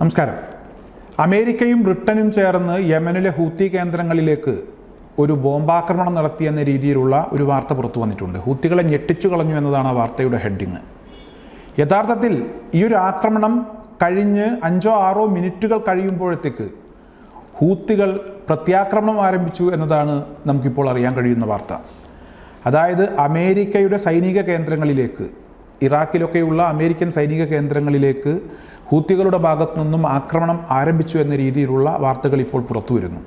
നമസ്കാരം. അമേരിക്കയും ബ്രിട്ടനും ചേർന്ന് യമനിലെ ഹൂത്തി കേന്ദ്രങ്ങളിലേക്ക് ഒരു ബോംബാക്രമണം നടത്തിയെന്ന രീതിയിലുള്ള ഒരു വാർത്ത പുറത്തു വന്നിട്ടുണ്ട്. ഹൂത്തികളെ ഞെട്ടിച്ചു കളഞ്ഞു എന്നതാണ് ആ വാർത്തയുടെ ഹെഡിങ്. യഥാർത്ഥത്തിൽ ഈ ഒരു ആക്രമണം കഴിഞ്ഞ് അഞ്ചോ ആറോ മിനിറ്റുകൾ കഴിയുമ്പോഴത്തേക്ക് ഹൂത്തികൾ പ്രത്യാക്രമണം ആരംഭിച്ചു എന്നതാണ് നമുക്കിപ്പോൾ അറിയാൻ കഴിയുന്ന വാർത്ത. അതായത് അമേരിക്കയുടെ സൈനിക കേന്ദ്രങ്ങളിലേക്ക് ഇറാഖിലൊക്കെയുള്ള അമേരിക്കൻ സൈനിക കേന്ദ്രങ്ങളിലേക്ക് ഹൂത്തികളുടെ ഭാഗത്തു നിന്നും ആക്രമണം ആരംഭിച്ചു എന്ന രീതിയിലുള്ള വാർത്തകൾ ഇപ്പോൾ പുറത്തു വരുന്നു.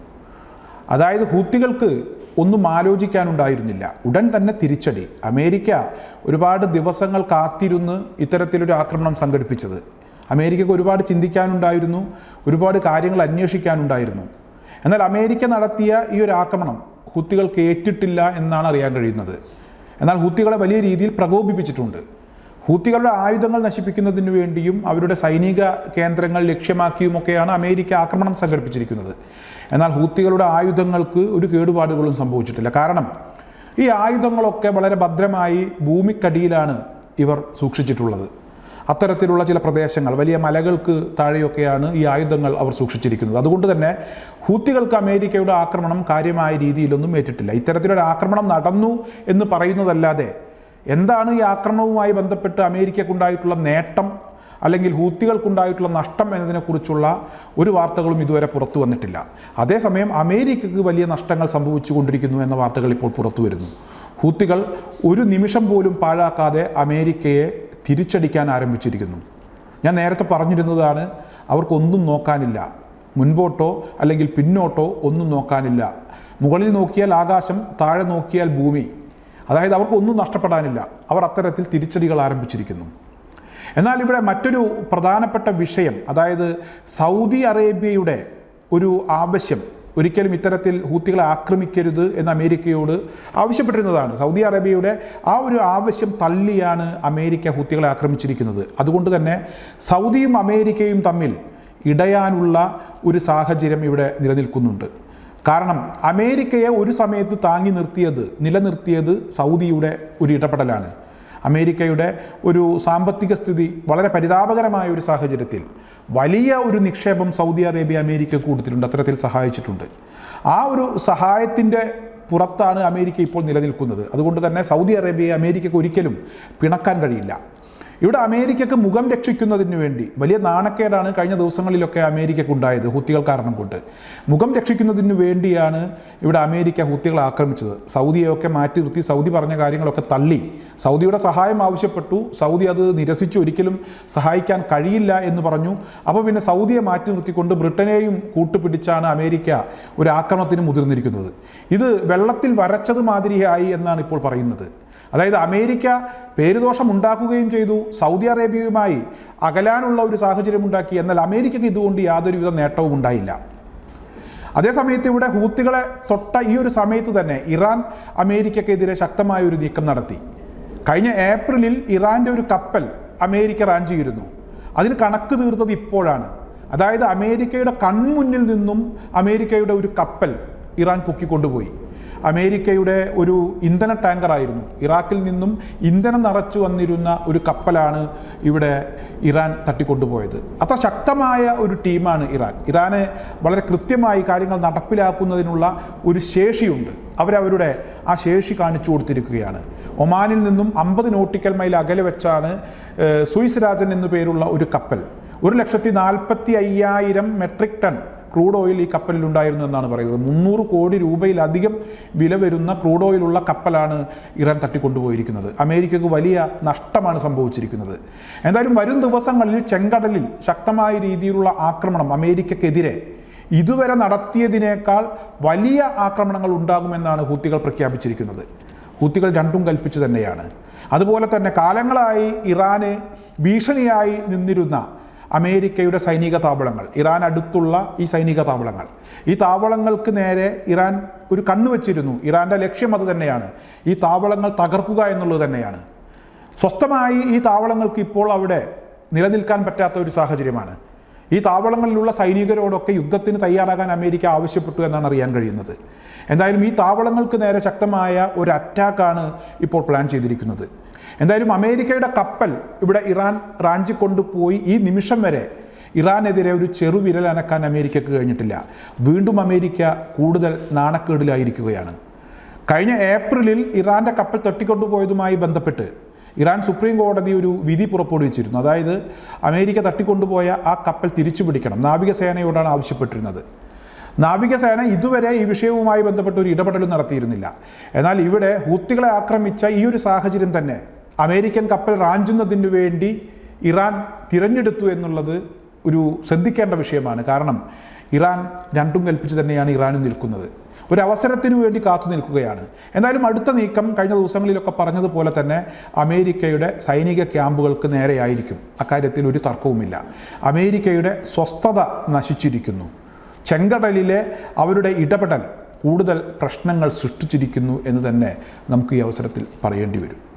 അതായത് ഹൂത്തികൾക്ക് ഒന്നും ആലോചിക്കാനുണ്ടായിരുന്നില്ല. ഉടൻ തന്നെ തിരിച്ചടി. അമേരിക്ക ഒരുപാട് ദിവസങ്ങൾ കാത്തിരുന്ന് ഇത്തരത്തിലൊരു ആക്രമണം സംഘടിപ്പിച്ചത്. അമേരിക്കക്ക് ഒരുപാട് ചിന്തിക്കാനുണ്ടായിരുന്നു. ഒരുപാട് കാര്യങ്ങൾ അന്വേഷിക്കാനുണ്ടായിരുന്നു. എന്നാൽ അമേരിക്ക നടത്തിയ ഈ ഒരു ആക്രമണം ഹൂത്തികൾക്ക് ഏറ്റിട്ടില്ല എന്നാണ് അറിയാൻ കഴിയുന്നത്. എന്നാൽ ഹൂത്തികളെ വലിയ രീതിയിൽ പ്രകോപിപ്പിച്ചിട്ടുണ്ട്. ഹൂത്തികളുടെ ആയുധങ്ങൾ നശിപ്പിക്കുന്നതിന് വേണ്ടിയും അവരുടെ സൈനിക കേന്ദ്രങ്ങൾ ലക്ഷ്യമാക്കിയുമൊക്കെയാണ് അമേരിക്ക ആക്രമണം സംഘടിപ്പിച്ചിരിക്കുന്നത്. എന്നാൽ ഹൂത്തികളുടെ ആയുധങ്ങൾക്ക് ഒരു കേടുപാടുകളും സംഭവിച്ചിട്ടില്ല. കാരണം ഈ ആയുധങ്ങളൊക്കെ വളരെ ഭദ്രമായി ഭൂമിക്കടിയിലാണ് ഇവർ സൂക്ഷിച്ചിട്ടുള്ളത്. അത്തരത്തിലുള്ള ചില പ്രദേശങ്ങൾ വലിയ മലകൾക്ക് താഴെയൊക്കെയാണ് ഈ ആയുധങ്ങൾ അവർ സൂക്ഷിച്ചിരിക്കുന്നത്. അതുകൊണ്ട് തന്നെ ഹൂത്തികൾക്ക് അമേരിക്കയുടെ ആക്രമണം കാര്യമായ രീതിയിലൊന്നും ഏറ്റിട്ടില്ല. ഇത്തരത്തിലൊരു ആക്രമണം നടന്നു എന്ന് പറയുന്നതല്ലാതെ എന്താണ് ഈ ആക്രമണവുമായി ബന്ധപ്പെട്ട് അമേരിക്കക്കുണ്ടായിട്ടുള്ള നേട്ടം അല്ലെങ്കിൽ ഹൂത്തികൾക്കുണ്ടായിട്ടുള്ള നഷ്ടം എന്നതിനെക്കുറിച്ചുള്ള ഒരു വാർത്തകളും ഇതുവരെ പുറത്തു വന്നിട്ടില്ല. അതേസമയം അമേരിക്കയ്ക്ക് വലിയ നഷ്ടങ്ങൾ സംഭവിച്ചു കൊണ്ടിരിക്കുന്നു എന്ന വാർത്തകൾ ഇപ്പോൾ പുറത്തു വരുന്നു. ഹൂത്തികൾ ഒരു നിമിഷം പോലും പാഴാക്കാതെ അമേരിക്കയെ തിരിച്ചടിക്കാൻ ആരംഭിച്ചിരിക്കുന്നു. ഞാൻ നേരത്തെ പറഞ്ഞിരുന്നതാണ് അവർക്കൊന്നും നോക്കാനില്ല. മുൻപോട്ടോ അല്ലെങ്കിൽ പിന്നോട്ടോ ഒന്നും നോക്കാനില്ല. മുകളിൽ നോക്കിയാൽ ആകാശം താഴെ നോക്കിയാൽ ഭൂമി. അതായത് അവർക്കൊന്നും നഷ്ടപ്പെടാനില്ല. അവർ അത്തരത്തിൽ തിരിച്ചടികൾ ആരംഭിച്ചിരിക്കുന്നു. എന്നാൽ ഇവിടെ മറ്റൊരു പ്രധാനപ്പെട്ട വിഷയം അതായത് സൗദി അറേബ്യയുടെ ഒരു ആവശ്യം ഒരിക്കലും ഇത്തരത്തിൽ ഹൂത്തികളെ ആക്രമിക്കരുത് എന്ന് അമേരിക്കയോട് ആവശ്യപ്പെട്ടിരുന്നതാണ്. സൗദി അറേബ്യയുടെ ആ ഒരു ആവശ്യം തള്ളിയാണ് അമേരിക്ക ഹൂത്തികളെ ആക്രമിച്ചിരിക്കുന്നത്. അതുകൊണ്ട് തന്നെ സൗദിയും അമേരിക്കയും തമ്മിൽ ഇടയാനുള്ള ഒരു സാഹചര്യം ഇവിടെ നിലനിൽക്കുന്നുണ്ട്. കാരണം അമേരിക്കയെ ഒരു സമയത്ത് താങ്ങി നിർത്തിയത് നിലനിർത്തിയത് സൗദിയുടെ ഒരു ഇടപെടലാണ്. അമേരിക്കയുടെ ഒരു സാമ്പത്തിക സ്ഥിതി വളരെ പരിതാപകരമായ ഒരു സാഹചര്യത്തിൽ വലിയ ഒരു നിക്ഷേപം സൗദി അറേബ്യ അമേരിക്ക കൊടുത്തിട്ടുണ്ട് അത്തരത്തിൽ സഹായിച്ചിട്ടുണ്ട്. ആ ഒരു സഹായത്തിന്റെ പുറത്താണ് അമേരിക്ക ഇപ്പോൾ നിലനിൽക്കുന്നത്. അതുകൊണ്ട് തന്നെ സൗദി അറേബ്യയെ അമേരിക്കയ്ക്ക് ഒരിക്കലും പിണക്കാൻ കഴിയില്ല. ഇവിടെ അമേരിക്കക്ക് മുഖം രക്ഷിക്കുന്നതിന് വേണ്ടി വലിയ നാണക്കേടാണ് കഴിഞ്ഞ ദിവസങ്ങളിലൊക്കെ അമേരിക്കക്ക് ഉണ്ടായത് ഹൂത്തികൾ കാരണം കൊണ്ട്. മുഖം രക്ഷിക്കുന്നതിന് വേണ്ടിയാണ് ഇവിടെ അമേരിക്ക ഹൂത്തികളെ ആക്രമിച്ചത്. സൗദിയെയൊക്കെ മാറ്റി നിർത്തി സൗദി പറഞ്ഞ കാര്യങ്ങളൊക്കെ തള്ളി. സൗദിയുടെ സഹായം ആവശ്യപ്പെട്ടു. സൗദി അത് നിരസിച്ചു. ഒരിക്കലും സഹായിക്കാൻ കഴിയില്ല എന്ന് പറഞ്ഞു. അപ്പോൾ പിന്നെ സൗദിയെ മാറ്റി നിർത്തിക്കൊണ്ട് ബ്രിട്ടനെയും കൂട്ടുപിടിച്ചാണ് അമേരിക്ക ഒരു ആക്രമണത്തിന് മുതിർന്നിരിക്കുന്നത്. ഇത് വെള്ളത്തിൽ വരച്ചത് മാതിരിയായി എന്നാണ് ഇപ്പോൾ പറയുന്നത്. അതായത് അമേരിക്ക പേരുദോഷം ഉണ്ടാക്കുകയും ചെയ്തു സൗദി അറേബ്യയുമായി അകലാനുള്ള ഒരു സാഹചര്യം ഉണ്ടാക്കി. എന്നാൽ അമേരിക്കയ്ക്ക് ഇതുകൊണ്ട് യാതൊരുവിധ നേട്ടവും ഉണ്ടായില്ല. അതേസമയത്ത് ഇവിടെ ഹൂത്തികളെ തൊട്ട ഈ ഒരു സമയത്ത് തന്നെ ഇറാൻ അമേരിക്കക്കെതിരെ ശക്തമായ ഒരു നീക്കം നടത്തി. കഴിഞ്ഞ ഏപ്രിലിൽ ഇറാന്റെ ഒരു കപ്പൽ അമേരിക്ക റാഞ്ചിയിരുന്നു അതിന് കണക്ക് തീർത്തത് ഇപ്പോഴാണ്. അതായത് അമേരിക്കയുടെ കൺമുന്നിൽ നിന്നും അമേരിക്കയുടെ ഒരു കപ്പൽ ഇറാൻ പൊക്കിക്കൊണ്ടുപോയി. അമേരിക്കയുടെ ഒരു ഇന്ധന ടാങ്കറായിരുന്നു. ഇറാഖിൽ നിന്നും ഇന്ധനം നിറച്ചു വന്നിരുന്ന ഒരു കപ്പലാണ് ഇവിടെ ഇറാൻ തട്ടിക്കൊണ്ടുപോയത്. അത്ര ശക്തമായ ഒരു ടീമാണ് ഇറാൻ. ഇറാന് വളരെ കൃത്യമായി കാര്യങ്ങൾ നടപ്പിലാക്കുന്നതിനുള്ള ഒരു ശേഷിയുണ്ട്. അവരവരുടെ ആ ശേഷി കാണിച്ചു കൊടുത്തിരിക്കുകയാണ്. ഒമാനിൽ നിന്നും അമ്പത് നോട്ടിക്കൽ മൈൽ അകലെ വെച്ചാണ് സുയിസ് രാജൻ എന്നു പേരുള്ള ഒരു കപ്പൽ. ഒരു ലക്ഷത്തി നാൽപ്പത്തി അയ്യായിരം മെട്രിക് ടൺ ക്രൂഡ് ഓയിൽ ഈ കപ്പലിൽ ഉണ്ടായിരുന്നു എന്നാണ് പറയുന്നത്. മുന്നൂറ് കോടി രൂപയിലധികം വില വരുന്ന ക്രൂഡ് ഓയിലുള്ള കപ്പലാണ് ഇറാൻ തട്ടിക്കൊണ്ടുപോയിരിക്കുന്നത്. അമേരിക്കക്ക് വലിയ നഷ്ടമാണ് സംഭവിച്ചിരിക്കുന്നത്. എന്തായാലും വരും ദിവസങ്ങളിൽ ചെങ്കടലിൽ ശക്തമായ രീതിയിലുള്ള ആക്രമണം അമേരിക്കക്കെതിരെ ഇതുവരെ നടത്തിയതിനേക്കാൾ വലിയ ആക്രമണങ്ങൾ ഉണ്ടാകുമെന്നാണ് ഹൂത്തികൾ പ്രഖ്യാപിച്ചിരിക്കുന്നത്. ഹൂത്തികൾ രണ്ടും കൽപ്പിച്ചു തന്നെയാണ്. അതുപോലെ തന്നെ കാലങ്ങളായി ഇറാന് ഭീഷണിയായി നിന്നിരുന്ന അമേരിക്കയുടെ സൈനിക താവളങ്ങൾ ഇറാൻ അടുത്തുള്ള ഈ സൈനിക താവളങ്ങൾ. ഈ താവളങ്ങൾക്ക് നേരെ ഇറാൻ ഒരു കണ്ണുവച്ചിരുന്നു ഇറാന്റെ ലക്ഷ്യം അത് തന്നെയാണ്. ഈ താവളങ്ങൾ തകർക്കുക എന്നുള്ളത് തന്നെയാണ്. സ്വസ്ഥമായി ഈ താവളങ്ങൾക്ക് ഇപ്പോൾ അവിടെ നിലനിൽക്കാൻ പറ്റാത്ത ഒരു സാഹചര്യമാണ്. ഈ താവളങ്ങളിലുള്ള സൈനികരോടൊക്കെ യുദ്ധത്തിന് തയ്യാറാകാൻ അമേരിക്ക ആവശ്യപ്പെട്ടു എന്നാണ് അറിയാൻ കഴിയുന്നത്. എന്തായാലും ഈ താവളങ്ങൾക്ക് നേരെ ശക്തമായ ഒരു അറ്റാക്കാണ് ഇപ്പോൾ പ്ലാൻ ചെയ്തിരിക്കുന്നത്. എന്തായാലും അമേരിക്കയുടെ കപ്പൽ ഇവിടെ ഇറാൻ റാഞ്ചി കൊണ്ടുപോയി ഈ നിമിഷം വരെ ഇറാനെതിരെ ഒരു ചെറുവിരൽ അനക്കാൻ അമേരിക്കക്ക് കഴിഞ്ഞിട്ടില്ല. വീണ്ടും അമേരിക്ക കൂടുതൽ നാണക്കേടിലായിരിക്കുകയാണ്. കഴിഞ്ഞ ഏപ്രിലിൽ ഇറാന്റെ കപ്പൽ തട്ടിക്കൊണ്ടുപോയതുമായി ബന്ധപ്പെട്ട് ഇറാൻ സുപ്രീം കോടതി ഒരു വിധി പുറപ്പെടുവിച്ചിരുന്നു. അതായത് അമേരിക്ക തട്ടിക്കൊണ്ടുപോയ ആ കപ്പൽ തിരിച്ചു പിടിക്കണം നാവികസേനയോടാണ് ആവശ്യപ്പെട്ടിരുന്നത്. നാവികസേന ഇതുവരെ ഈ വിഷയവുമായി ബന്ധപ്പെട്ട് ഒരു ഇടപെടലും നടത്തിയിരുന്നില്ല. എന്നാൽ ഇവിടെ ഹൂത്തികളെ ആക്രമിച്ച ഈ ഒരു സാഹചര്യം തന്നെ അമേരിക്കൻ കപ്പൽ റാഞ്ചുന്നതിന് വേണ്ടി ഇറാൻ തിരഞ്ഞെടുത്തു എന്നുള്ളത് ഒരു ശ്രദ്ധിക്കേണ്ട വിഷയമാണ്. കാരണം ഇറാൻ രണ്ടും കൽപ്പിച്ച് തന്നെയാണ് ഇറാനും നിൽക്കുന്നത്. ഒരു അവസരത്തിനു വേണ്ടി കാത്തു നിൽക്കുകയാണ്. എന്തായാലും അടുത്ത നീക്കം കഴിഞ്ഞ ദിവസങ്ങളിലൊക്കെ പറഞ്ഞതുപോലെ തന്നെ അമേരിക്കയുടെ സൈനിക ക്യാമ്പുകൾക്ക് നേരെയായിരിക്കും. അക്കാര്യത്തിൽ ഒരു തർക്കവുമില്ല. അമേരിക്കയുടെ സ്വസ്ഥത നശിച്ചിരിക്കുന്നു. ചെങ്കടലിലെ അവരുടെ ഇടപെടൽ കൂടുതൽ പ്രശ്നങ്ങൾ സൃഷ്ടിച്ചിരിക്കുന്നു എന്ന് തന്നെ നമുക്ക് ഈ അവസരത്തിൽ പറയേണ്ടി വരും.